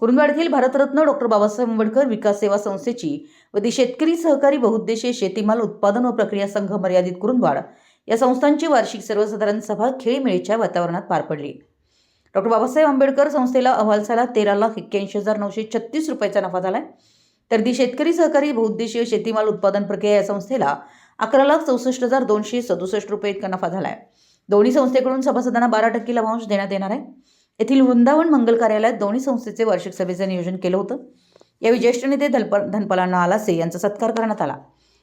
कुरुंदवाड येथील भारतरत्न डॉक्टर बाबासाहेब आंबेडकर विकास सेवा संस्थेची व ती शेतकरी सहकारी बहुउद्देशीय शेतीमाल उत्पादन व प्रक्रिया संघ मर्यादित कुरुंदवाड या संस्थांची वार्षिक सर्वसाधारण सभा खेळीमेळीच्या वातावरणात पार पडली. डॉक्टर बाबासाहेब आंबेडकर संस्थेला अहवालसाला तेरा लाख एक्क्याऐंशी हजार नऊशे छत्तीस रुपयाचा नफा झालाय. तर दी शेतकरी सहकारी बहुउद्देशीय शेतीमाल उत्पादन प्रक्रिया या संस्थेला अकरा लाख चौसष्ट हजार दोनशे सदुसष्ट रुपये इतका नफा झाला आहे दोन्ही संस्थेकडून सभासदांना बारा टक्के लाभांश देण्यात येणार आहे. येथील वृंदावन मंगल कार्यालयात दोन्ही संस्थेचे वार्षिक सभेचं नियोजन केलं होतं. यावेळी ज्येष्ठ नेते धनप धनपालांना आलासे यांचा सत्कार करण्यात आला.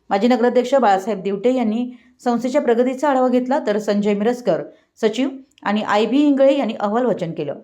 माजी नगराध्यक्ष बाळासाहेब दिवटे यांनी संस्थेच्या प्रगतीचा आढावा घेतला तर संजय मिरजकर सचिव आणि आय बी इंगळे यांनी अहवाल वाचन केलं.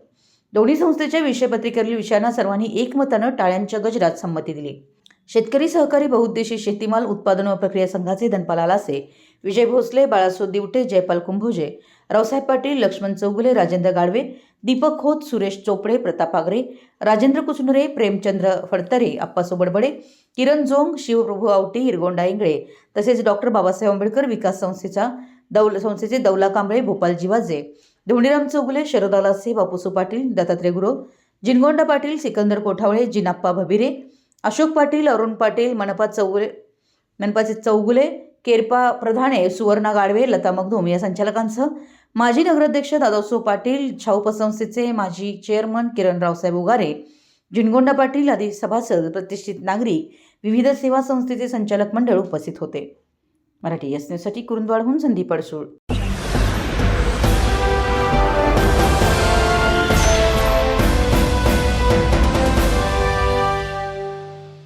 दोन्ही संस्थेच्या विषयपत्रिकेवरील विषयांना सर्वांनी एकमतानं टाळ्यांच्या गजरात संमती दिली. शेतकरी सहकारी बहुउद्देशी शेतीमाल उत्पादन व प्रक्रिया संघाचे धनपाल आलासे विजय भोसले बाळासो दिवटे जयपाल कुंभोजे रावसाहेब पाटील लक्ष्मण चौगुले राजेंद्र गाडवे दीपक खोत सुरेश चोपडे प्रताप आगरे राजेंद्र कुचनुरे प्रेमचंद्र फडतरे अप्पासो बडबडे किरण जोंग शिवप्रभू आवटे हिरगोंडा इंगळे तसेच डॉक्टर बाबासाहेब आंबेडकर विकास संस्थेचा दौल संस्थेचे दौला कांबळे भोपाल जिवाजे धोंडीराम चौगुले शरद आलासे बापूसू पाटील दत्तात्रय गुरव जिनगोंडा पाटील सिकंदर कोठावळे जिनाप्पा भबिरे अशोक पाटील अरुण पाटील मनपा चौगुले मनपाचे चौगुले केरपा प्रधाने सुवर्णा गाडवे लता मगधूम या संचालकांसह माजी नगराध्यक्ष दादासो पाटील छाऊप संस्थेचे माजी चेअरमन किरण रावसाहेब उगारे जिनगोंडा पाटील आदी सभासद प्रतिष्ठित नागरिक विविध सेवा संस्थेचे संचालक मंडळ उपस्थित होते. मराठी एस न्यूजसाठी कुरुंदवाडहून संदीप अडसूळ.